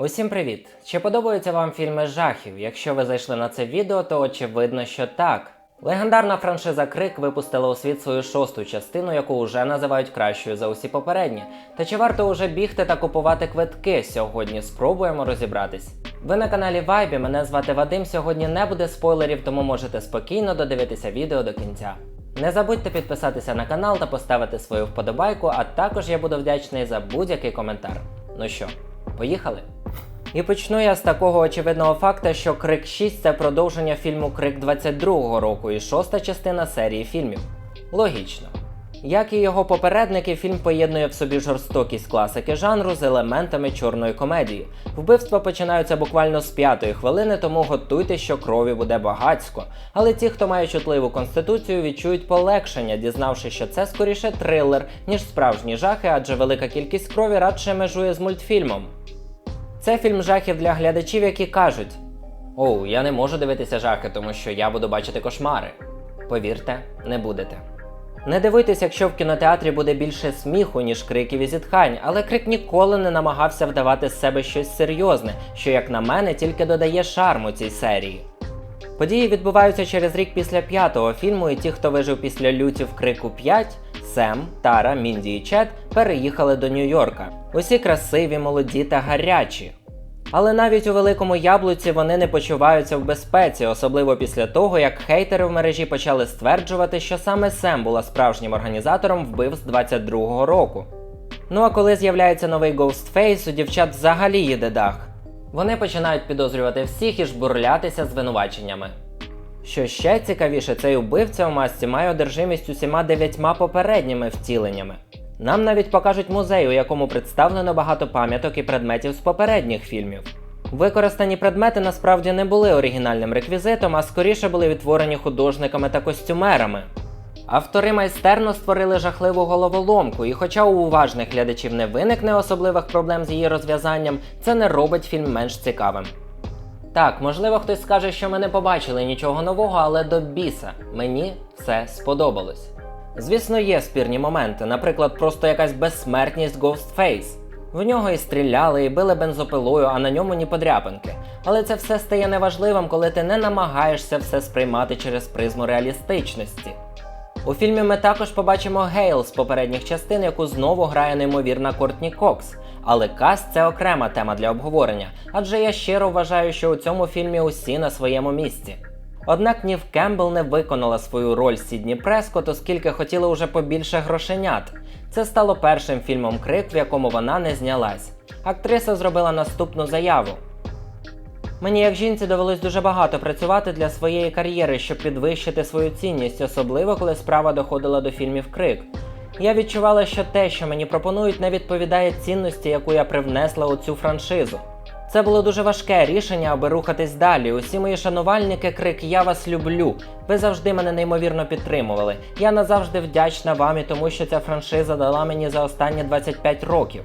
Усім привіт! Чи подобаються вам фільми жахів? Якщо ви зайшли на це відео, то очевидно, що так. Легендарна франшиза Крик випустила у світ свою шосту частину, яку вже називають кращою за усі попередні. Та чи варто уже бігти та купувати квитки? Сьогодні спробуємо розібратись. Ви на каналі Вайбі, мене звати Вадим. Сьогодні не буде спойлерів, тому можете спокійно додивитися відео до кінця. Не забудьте підписатися на канал та поставити свою вподобайку, а також я буду вдячний за будь-який коментар. Ну що, поїхали? І почну я з такого очевидного факта, що Крик 6 це продовження фільму Крик 22-го року і шоста частина серії фільмів. Логічно. Як і його попередники, фільм поєднує в собі жорстокість класики жанру з елементами чорної комедії. Вбивства починаються буквально з п'ятої хвилини, тому готуйте, що крові буде багацько. Але ті, хто має чутливу конституцію, відчують полегшення, дізнавши, що це скоріше трилер, ніж справжні жахи, адже велика кількість крові радше межує з мультфільмом. Це фільм жахів для глядачів, які кажуть: Оу, я не можу дивитися жахи, тому що я буду бачити кошмари. Повірте, не будете. Не дивуйтесь, якщо в кінотеатрі буде більше сміху, ніж криків і зітхань, але крик ніколи не намагався вдавати з себе щось серйозне, що, як на мене, тільки додає шарму цій серії. Події відбуваються через рік після п'ятого фільму, і ті, хто вижив після лютів крику 5, Сем, Тара, Мінді і Чет переїхали до Нью-Йорка. Усі красиві, молоді та гарячі. Але навіть у великому яблуці вони не почуваються в безпеці, особливо після того, як хейтери в мережі почали стверджувати, що саме Сем була справжнім організатором вбивств 22-го року. Ну а коли з'являється новий Ghostface, у дівчат взагалі їде дах. Вони починають підозрювати всіх і жбурлятися звинуваченнями. Що ще цікавіше, цей убивця у масці має одержимість усіма дев'ятьма попередніми втіленнями. Нам навіть покажуть музей, у якому представлено багато пам'яток і предметів з попередніх фільмів. Використані предмети насправді не були оригінальним реквізитом, а скоріше були відтворені художниками та костюмерами. Автори майстерно створили жахливу головоломку, і хоча у уважних глядачів не виникне особливих проблем з її розв'язанням, це не робить фільм менш цікавим. Так, можливо, хтось скаже, що ми не побачили нічого нового, але до біса мені все сподобалось. Звісно, є спірні моменти, наприклад, просто якась безсмертність Ghostface. В нього і стріляли, і били бензопилою, а на ньому ні подряпинки. Але це все стає неважливим, коли ти не намагаєшся все сприймати через призму реалістичності. У фільмі ми також побачимо Гейл з попередніх частин, яку знову грає неймовірна Кортні Кокс. Але каст це окрема тема для обговорення, адже я щиро вважаю, що у цьому фільмі усі на своєму місці. Однак Нів Кембл не виконала свою роль Сідні Прескот, оскільки хотіла уже побільше грошенят. Це стало першим фільмом Крик, в якому вона не знялась. Актриса зробила наступну заяву. Мені як жінці довелось дуже багато працювати для своєї кар'єри, щоб підвищити свою цінність, особливо коли справа доходила до фільмів Крик. Я відчувала, що те, що мені пропонують, не відповідає цінності, яку я привнесла у цю франшизу. Це було дуже важке рішення, аби рухатись далі. Усі мої шанувальники, крик Я вас люблю. Ви завжди мене неймовірно підтримували. Я назавжди вдячна вам і тому, що ця франшиза дала мені за останні 25 років.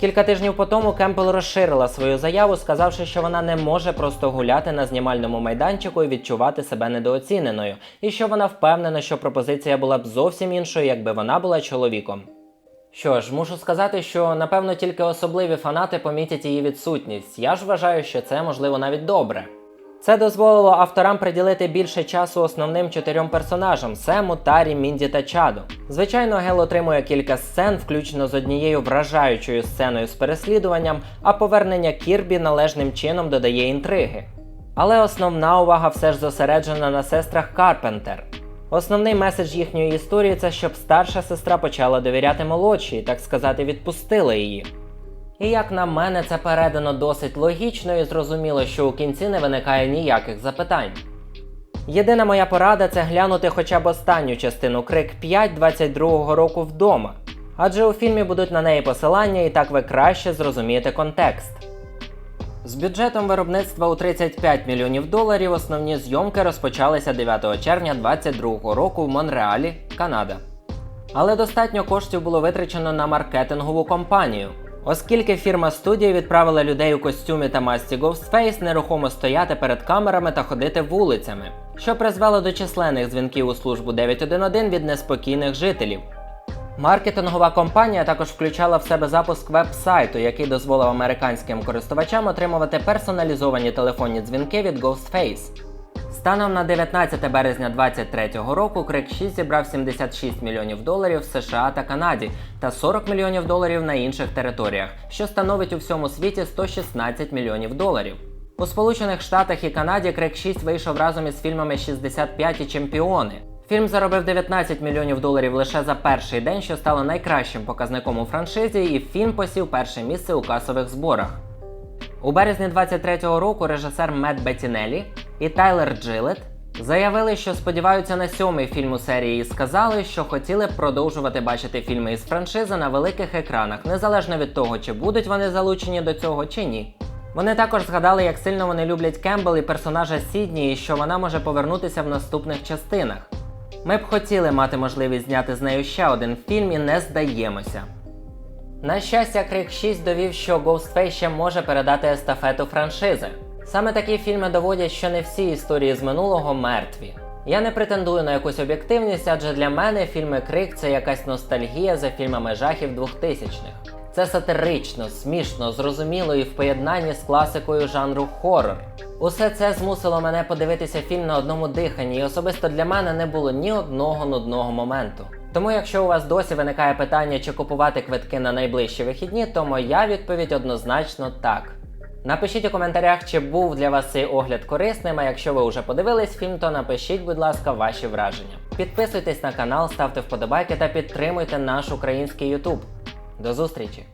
Кілька тижнів по тому Кемпл розширила свою заяву, сказавши, що вона не може просто гуляти на знімальному майданчику і відчувати себе недооціненою, і що вона впевнена, що пропозиція була б зовсім іншою, якби вона була чоловіком. Що ж, мушу сказати, що напевно тільки особливі фанати помітять її відсутність. Я ж вважаю, що це можливо навіть добре. Це дозволило авторам приділити більше часу основним чотирьом персонажам Сему, Тарі, Мінді та Чаду. Звичайно, Гел отримує кілька сцен, включно з однією вражаючою сценою з переслідуванням, а повернення Кірбі належним чином додає інтриги. Але основна увага все ж зосереджена на сестрах Карпентер. Основний меседж їхньої історії це щоб старша сестра почала довіряти молодшій, так сказати, відпустила її. І як на мене, це передано досить логічно і зрозуміло, що у кінці не виникає ніяких запитань. Єдина моя порада це глянути хоча б останню частину Крик 5 22-го року вдома. Адже у фільмі будуть на неї посилання, і так ви краще зрозумієте контекст. З бюджетом виробництва у 35 мільйонів доларів основні зйомки розпочалися 9 червня 2022 року в Монреалі, Канада. Але достатньо коштів було витрачено на маркетингову кампанію. Оскільки фірма студії відправила людей у костюмі та масці Ghostface нерухомо стояти перед камерами та ходити вулицями, що призвело до численних дзвінків у службу 911 від неспокійних жителів. Маркетингова компанія також включала в себе запуск веб-сайту, який дозволив американським користувачам отримувати персоналізовані телефонні дзвінки від Ghostface. Станом на 19 березня 2023 року Крик 6 зібрав 76 мільйонів доларів в США та Канаді та 40 мільйонів доларів на інших територіях, що становить у всьому світі 116 мільйонів доларів. У Сполучених Штатах і Канаді Крик 6 вийшов разом із фільмами 65 і Чемпіони. Фільм заробив 19 мільйонів доларів лише за перший день, що стало найкращим показником у франшизі, і фільм посів перше місце у касових зборах. У березні 23-го року режисер Мет Беттінелі і Тайлер Джилет заявили, що сподіваються на сьомий фільм у серії і сказали, що хотіли б продовжувати бачити фільми із франшизи на великих екранах, незалежно від того, чи будуть вони залучені до цього чи ні. Вони також згадали, як сильно вони люблять Кембл і персонажа Сідні, і що вона може повернутися в наступних частинах. Ми б хотіли мати можливість зняти з нею ще один фільм і не здаємося. На щастя, Крик 6 довів, що Ghostface ще може передати естафету франшизи. Саме такі фільми доводять, що не всі історії з минулого мертві. Я не претендую на якусь об'єктивність, адже для мене фільми Крик це якась ностальгія за фільмами жахів 2000-х. Це сатирично, смішно, зрозуміло і в поєднанні з класикою жанру хоррор. Усе це змусило мене подивитися фільм на одному диханні, і особисто для мене не було ні одного нудного моменту. Тому, якщо у вас досі виникає питання, чи купувати квитки на найближчі вихідні, то моя відповідь однозначно так. Напишіть у коментарях, чи був для вас цей огляд корисним, а якщо ви вже подивились фільм, то напишіть, будь ласка, ваші враження. Підписуйтесь на канал, ставте вподобайки та підтримуйте наш український YouTube. До зустрічі!